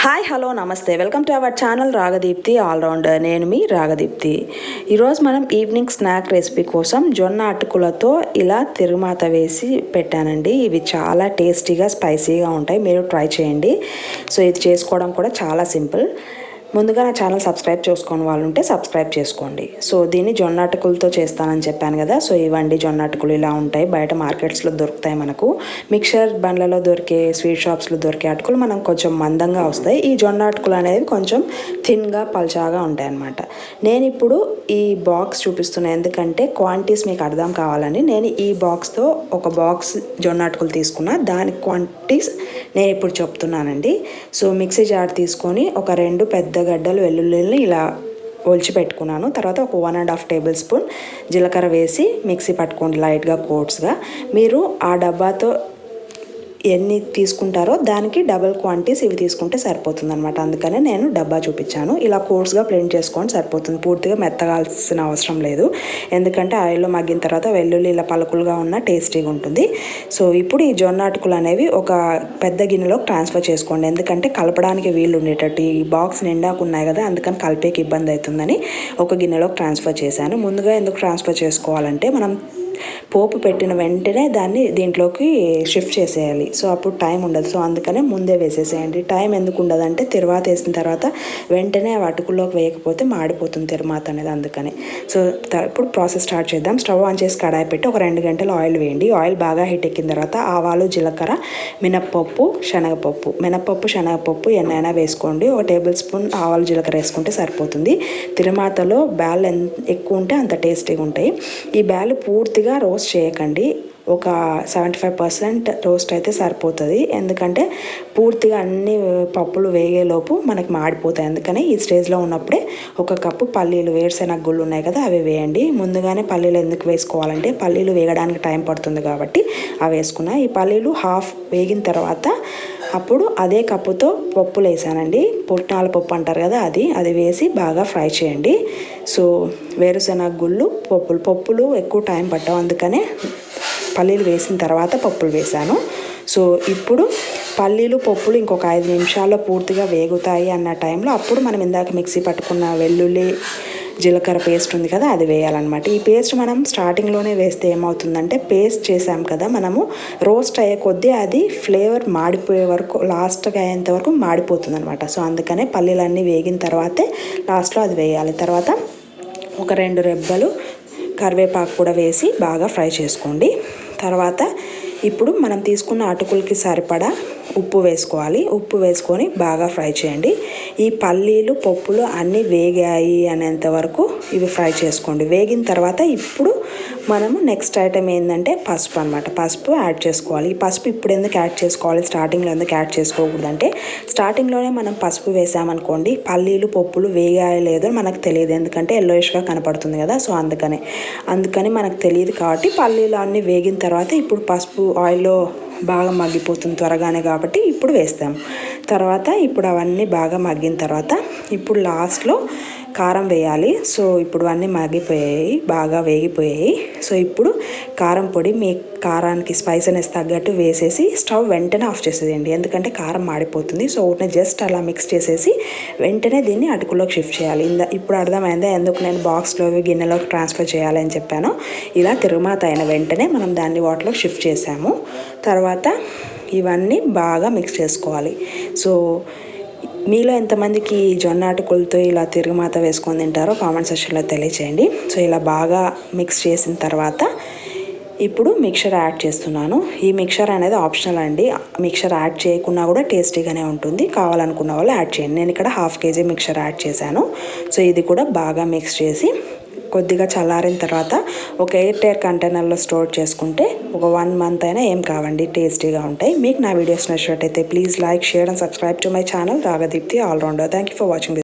Hi hello నమస్తే. Welcome to our channel Ragadeepthi allrounder. నేను మీ రాగదీప్తి. ఈరోజు మనం ఈవినింగ్ స్నాక్ రెసిపీ కోసం జొన్న అటుకులతో ఇలా తిరుమాత వేసి పెట్టానండి. ఇవి చాలా టేస్టీగా స్పైసీగా ఉంటాయి. మీరు ట్రై చేయండి. సో ఇది చేసుకోవడం కూడా చాలా సింపుల్. ముందుగా నా ఛానల్ సబ్స్క్రైబ్ చేసుకోని వాళ్ళు ఉంటే సబ్స్క్రైబ్ చేసుకోండి. సో దీన్ని జొన్న అటుకులతో చేస్తానని చెప్పాను కదా సో ఇవండి జొన్న అటుకులు ఇలా ఉంటాయి. బయట మార్కెట్స్లో దొరుకుతాయి మనకు. మిక్సర్ బండ్లలో దొరికే స్వీట్ షాప్స్లో దొరికే అటుకులు మనం కొంచెం మందంగా వస్తాయి. ఈ జొన్న అటుకులు అనేవి కొంచెం థిన్గా పల్చాగా ఉంటాయి అన్నమాట నేను ఇప్పుడు ఈ బాక్స్ చూపిస్తున్నాను ఎందుకంటే క్వాంటిటీస్ మీకు అర్థం కావాలని నేను ఈ బాక్స్తో ఒక బాక్స్ జొన్న అటుకులు తీసుకున్నా. దాని క్వాంటిటీస్ నేను ఇప్పుడు చెప్తున్నానండి. సో మిక్సీ జార్ తీసుకొని ఒక రెండు పెద్ద గడ్డలు వెల్లుల్లిని ఇలా ఒలిచి పెట్టుకున్నాను. తర్వాత ఒక one and half tablespoon జీలకర్ర వేసి మిక్సీ పట్టుకోండి లైట్గా కోట్స్గా. మీరు ఆ డబ్బాతో ఎన్ని తీసుకుంటారో దానికి డబల్ క్వాంటిటీస్ ఇవి తీసుకుంటే సరిపోతుంది అనమాట అందుకనే నేను డబ్బా చూపించాను. ఇలా కోర్స్గా ప్రింట్ చేసుకొని సరిపోతుంది. పూర్తిగా మెత్తగాల్సిన అవసరం లేదు. ఎందుకంటే ఆయిల్లో మగ్గిన తర్వాత వెల్లుల్లి ఇలా పలుకులుగా ఉన్న టేస్టీగా ఉంటుంది. సో ఇప్పుడు ఈ జొన్న అటుకులు అనేవి ఒక పెద్ద గిన్నెలోకి ట్రాన్స్ఫర్ చేసుకోండి. ఎందుకంటే కలపడానికి వీలు ఉండేటట్టు ఈ బాక్స్ నిండాకు ఉన్నాయి కదా అందుకని కలిపేకి ఇబ్బంది అవుతుందని ఒక గిన్నెలోకి ట్రాన్స్ఫర్ చేశాను. ముందుగా ఎందుకు ట్రాన్స్ఫర్ చేసుకోవాలంటే మనం పోపు పెట్టిన వెంటనే దాన్ని దీంట్లోకి షిఫ్ట్ చేసేయాలి. సో అప్పుడు టైం ఉండదు. సో అందుకనే ముందే వేసేసేయండి. టైం ఎందుకు ఉండదు అంటే తిరువాత వేసిన తర్వాత వెంటనే అటుకుల్లోకి వేయకపోతే మాడిపోతుంది తిరుమాత అనేది అందుకని. సో ఇప్పుడు ప్రాసెస్ స్టార్ట్ చేద్దాం. స్టవ్ ఆన్ చేసి కడాయి పెట్టి ఒక రెండు గంటలు ఆయిల్ వేయండి. ఆయిల్ బాగా హీట్ ఎక్కిన తర్వాత ఆవాలు జీలకర్ర మినప్పప్పు శనగపప్పు. మినప్పప్పు శనగపప్పు ఎన్నైనా వేసుకోండి. ఒక టేబుల్ స్పూన్ ఆవాలు జీలకర్ర వేసుకుంటే సరిపోతుంది. తిరుమాతలో బ్యాల్ ఎక్కువ ఉంటే అంత టేస్టీగా ఉంటాయి. ఈ బ్యాల్ పూర్తిగా రోస్ట్ చేయకండి. ఒక సెవెంటీ ఫైవ్ పర్సెంట్ రోస్ట్ అయితే సరిపోతుంది. ఎందుకంటే పూర్తిగా అన్ని పప్పులు వేగేలోపు మనకి మాడిపోతాయి. అందుకని ఈ స్టేజ్లో ఉన్నప్పుడే ఒక కప్పు పల్లీలు వేరుశెనగ గుళ్ళు ఉన్నాయి కదా అవి వేయండి. ముందుగానే పల్లీలు ఎందుకు వేసుకోవాలంటే పల్లీలు వేగడానికి టైం పడుతుంది కాబట్టి అవి వేసుకున్నా. ఈ పల్లీలు హాఫ్ వేగిన తర్వాత అప్పుడు అదే కప్పుతో పప్పులు వేసానండి పుట్నాల పప్పు అంటారు కదా అది. అది వేసి బాగా ఫ్రై చేయండి. సో వేరుశెనగ గుళ్ళు పప్పులు. పప్పులు ఎక్కువ టైం పట్టవు. అందుకనే పల్లీలు వేసిన తర్వాత పప్పులు వేసాను. సో ఇప్పుడు పల్లీలు పప్పులు ఇంకొక ఐదు నిమిషాల్లో పూర్తిగా వేగుతాయి అన్న టైంలో అప్పుడు మనం ఇందాక మిక్సీ పట్టుకున్న వెల్లుల్లి జీలకర్ర పేస్ట్ ఉంది కదా అది వేయాలన్నమాట. ఈ పేస్ట్ మనం స్టార్టింగ్లోనే వేస్తే ఏమవుతుందంటే పేస్ట్ చేసాం కదా మనము రోస్ట్ అయ్యే కొద్దీ అది ఫ్లేవర్ మాడిపోయే వరకు లాస్ట్గా అయ్యేంత వరకు మాడిపోతుంది అనమాట సో అందుకనే పల్లీలన్నీ వేగిన తర్వాతే లాస్ట్లో అది వేయాలి. తర్వాత ఒక రెండు రెబ్బలు కరివేపాకు కూడా వేసి బాగా ఫ్రై చేసుకోండి. తర్వాత ఇప్పుడు మనం తీసుకున్న అటుకులకి సరిపడా ఉప్పు వేసుకోవాలి. ఉప్పు వేసుకొని బాగా ఫ్రై చేయండి. ఈ పల్లీలు పప్పులు అన్నీ వేగాయి అనేంత వరకు ఇవి ఫ్రై చేసుకోండి. వేగిన తర్వాత ఇప్పుడు మనము నెక్స్ట్ ఐటమ్ ఏంటంటే పసుపు అనమాట పసుపు యాడ్ చేసుకోవాలి. ఈ పసుపు ఇప్పుడు ఎందుకు యాడ్ చేసుకోవాలి? స్టార్టింగ్లో ఎందుకు యాడ్ చేసుకోకూడదు అంటే స్టార్టింగ్లోనే మనం పసుపు వేసామనుకోండి పల్లీలు పప్పులు వేగాయ లేదో మనకు తెలియదు. ఎందుకంటే ఎల్లోయిష్గా కనపడుతుంది కదా సో అందుకని. అందుకని మనకు తెలియదు కాబట్టి పల్లీలు అన్నీ వేగిన తర్వాత ఇప్పుడు పసుపు ఆయిల్లో బాగా మగ్గిపోతుంది త్వరగానే కాబట్టి ఇప్పుడు వేస్తాం. తర్వాత ఇప్పుడు అవన్నీ బాగా మగ్గిన తర్వాత ఇప్పుడు లాస్ట్లో కారం వేయాలి. సో ఇప్పుడు అన్నీ మగ్గిపోయాయి. బాగా వేగిపోయాయి. సో ఇప్పుడు కారం పొడి మీ కారానికి స్పైసీనెస్ తగ్గట్టు వేసేసి స్టవ్ వెంటనే ఆఫ్ చేసేయండి. ఎందుకంటే కారం మాడిపోతుంది. సో ఒకటి జస్ట్ అలా మిక్స్ చేసేసి వెంటనే దీన్ని అటుకులోకి షిఫ్ట్ చేయాలి. ఇందా ఇప్పుడు అర్థమైందా? ఎందుకు నేను బాక్స్లో గిన్నెలోకి ట్రాన్స్ఫర్ చేయాలని చెప్పాను? ఇలా తిరుమాత అయిన వెంటనే మనం దాన్ని వాటిలో షిఫ్ట్ చేసాము. తర్వాత ఇవన్నీ బాగా మిక్స్ చేసుకోవాలి. సో మీలో ఎంతమందికి జొన్న అటుకులతో ఇలా తిరుగుమాత వేసుకొని తింటారో కామెంట్ సెక్షన్లో తెలియచేయండి. సో ఇలా బాగా మిక్స్ చేసిన తర్వాత ఇప్పుడు మిక్చర్ యాడ్ చేస్తున్నాను. ఈ మిక్చర్ అనేది ఆప్షనల్ అండి. మిక్చర్ యాడ్ చేయకున్నా కూడా టేస్టీగానే ఉంటుంది. కావాలనుకున్న వాళ్ళు యాడ్ చేయండి. నేను ఇక్కడ హాఫ్ కేజీ మిక్చర్ యాడ్ చేశాను. సో ఇది కూడా బాగా మిక్స్ చేసి కొద్దిగా చల్లారిన తర్వాత ఒక ఎయిర్ టైర్ కంటైనర్లో స్టోర్ చేసుకుంటే ఒక వన్ మంత్ అయినా ఏం కావండి టేస్టీగా ఉంటాయి. మీకు నా వీడియోస్ నచ్చినట్టయితే please like share and subscribe to my channel. Ragadeepthi allrounder thank you for watching